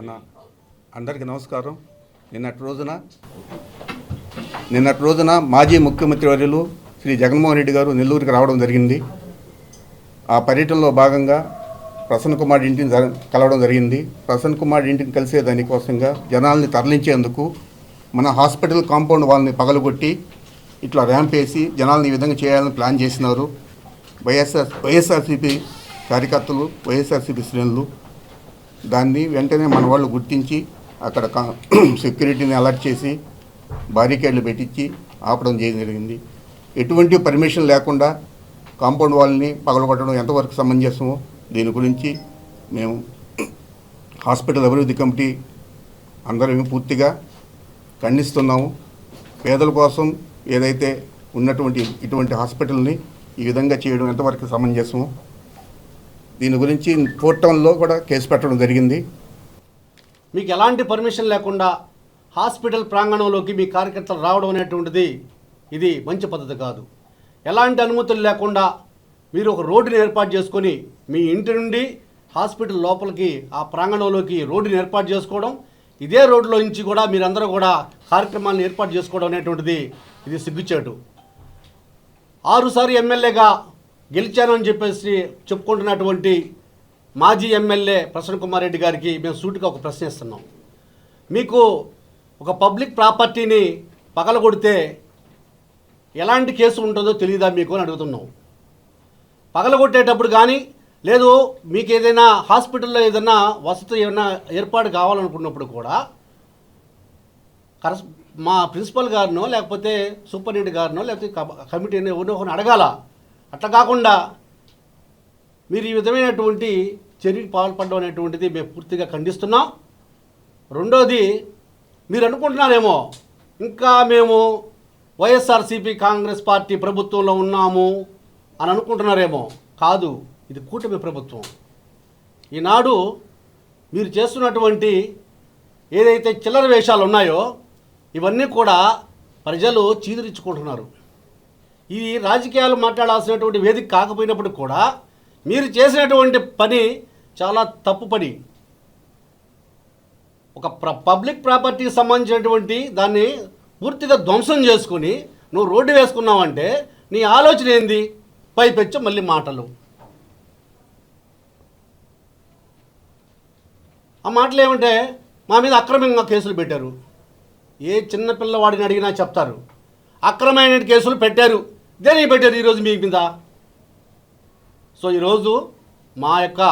అన్న అందరికీ నమస్కారం. నిన్నటి రోజున నిన్నటి రోజున మాజీ ముఖ్యమంత్రి వర్యులు శ్రీ జగన్మోహన్ రెడ్డి గారు నెల్లూరుకి రావడం జరిగింది. ఆ పర్యటనలో భాగంగా ప్రసన్న కుమార్ ఇంటిని కలవడం జరిగింది. ప్రసన్న కుమార్ ఇంటిని కలిసే దానికోసంగా జనాల్ని తరలించేందుకు మన హాస్పిటల్ కాంపౌండ్ వాళ్ళని పగలగొట్టి ఇట్లా ర్యాంప్ వేసి జనాల్ని ఈ విధంగా చేయాలని ప్లాన్ చేసినారు. వైఎస్ఆర్ వైఎస్ఆర్సీపీ కార్యకర్తలు వైఎస్ఆర్సీపీ శ్రేణులు దాన్ని వెంటనే మన వాళ్ళు గుర్తించి అక్కడ సెక్యూరిటీని అలర్ట్ చేసి బారికేడ్లు పెట్టించి ఆపడం చేయడం జరిగింది. ఎటువంటి పర్మిషన్ లేకుండా కాంపౌండ్ వాళ్ళని పగలగొట్టడం ఎంతవరకు సమంజసమో దీని గురించి మేము హాస్పిటల్ అభివృద్ధి కమిటీ అందరం పూర్తిగా ఖండిస్తున్నాము. పేదల కోసం ఏదైతే ఉన్నటువంటి ఇటువంటి హాస్పిటల్ని ఈ విధంగా చేయడం ఎంతవరకు సమంజసము. దీని గురించి ఫోర్ టౌన్లో కూడా కేసు పెట్టడం జరిగింది. మీకు ఎలాంటి పర్మిషన్ లేకుండా హాస్పిటల్ ప్రాంగణంలోకి మీ కార్యకర్తలు రావడం అనేటువంటిది ఇది మంచి పద్ధతి కాదు. ఎలాంటి అనుమతులు లేకుండా మీరు ఒక రోడ్డుని ఏర్పాటు చేసుకొని మీ ఇంటి నుండి హాస్పిటల్ లోపలికి ఆ ప్రాంగణంలోకి రోడ్డుని ఏర్పాటు చేసుకోవడం ఇదే రోడ్లో నుంచి కూడా మీరందరూ కూడా కార్యక్రమాలను ఏర్పాటు చేసుకోవడం అనేటువంటిది ఇది సిగ్గుచేటు. ఆరుసారి ఎమ్మెల్యేగా గెలిచాను అని చెప్పేసి చెప్పుకుంటున్నటువంటి మాజీ ఎమ్మెల్యే ప్రసన్న కుమార్ రెడ్డి గారికి మేము సూటిగా ఒక ప్రశ్న ఇస్తున్నాం మీకు ఒక పబ్లిక్ ప్రాపర్టీని పగలగొడితే ఎలాంటి కేసు ఉంటుందో తెలియదా మీకు అని అడుగుతున్నాం. పగలగొట్టేటప్పుడు కానీ లేదు మీకు ఏదైనా హాస్పిటల్లో ఏదైనా వసతి ఏమైనా ఏర్పాటు కావాలనుకున్నప్పుడు కూడా కరస్ మా ప్రిన్సిపల్ గారినో లేకపోతే సూపరింటెండెంట్ గారినో లేకపోతే కమిటీ కమిటీని ఎవరినో ఒకరిని అడగాల. అట్లా కాకుండా మీరు ఈ విధమైనటువంటి చర్యకు పాల్పడడం అనేటువంటిది మేము పూర్తిగా ఖండిస్తున్నాం. రెండోది మీరు అనుకుంటున్నారేమో ఇంకా మేము వైఎస్ఆర్సీపీ కాంగ్రెస్ పార్టీ ప్రభుత్వంలో ఉన్నాము అని అనుకుంటున్నారేమో. కాదు ఇది కూటమి ప్రభుత్వం. ఈనాడు మీరు చేస్తున్నటువంటి ఏదైతే చిల్లర వేషాలు ఉన్నాయో ఇవన్నీ కూడా ప్రజలు చీదరించుకుంటున్నారు. ఇది రాజకీయాలు మాట్లాడాల్సినటువంటి వేదిక కాకపోయినప్పుడు కూడా మీరు చేసినటువంటి పని చాలా తప్పు పని. ఒక ప్ర పబ్లిక్ ప్రాపర్టీకి సంబంధించినటువంటి దాన్ని పూర్తిగా ధ్వంసం చేసుకుని నువ్వు రోడ్డు వేసుకున్నావంటే నీ ఆలోచన ఏంది? పైపెచ్చు మళ్ళీ మాటలు. ఆ మాటలు ఏమంటే మా మీద అక్రమంగా కేసులు పెట్టారు. ఏ చిన్నపిల్లవాడిని అడిగినా చెప్తారు. అక్రమైన కేసులు పెట్టారు. దేనికి పెట్టారు ఈరోజు మీ మీద? సో ఈరోజు మా యొక్క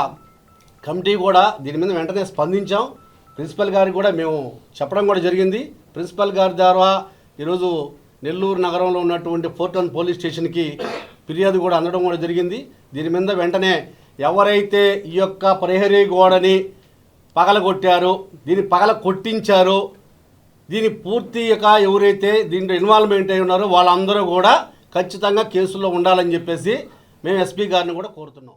కమిటీ కూడా దీని మీద వెంటనే స్పందించాం. ప్రిన్సిపల్ గారికి కూడా మేము చెప్పడం కూడా జరిగింది. ప్రిన్సిపల్ గారి ద్వారా ఈరోజు నెల్లూరు నగరంలో ఉన్నటువంటి ఫోర్టన్ పోలీస్ స్టేషన్కి ఫిర్యాదు కూడా అందడం కూడా జరిగింది. దీని మీద వెంటనే ఎవరైతే ఈ యొక్క ప్రహరీ గోడని పగలగొట్టారో దీన్ని పగల కొట్టించారో దీని పూర్తిగా ఎవరైతే దీంట్లో ఇన్వాల్వ్మెంట్ అయి ఉన్నారో వాళ్ళందరూ కూడా ఖచ్చితంగా కేసుల్లో ఉండాలని చెప్పేసి మేము ఎస్పీ గారిని కూడా కోరుతున్నాం.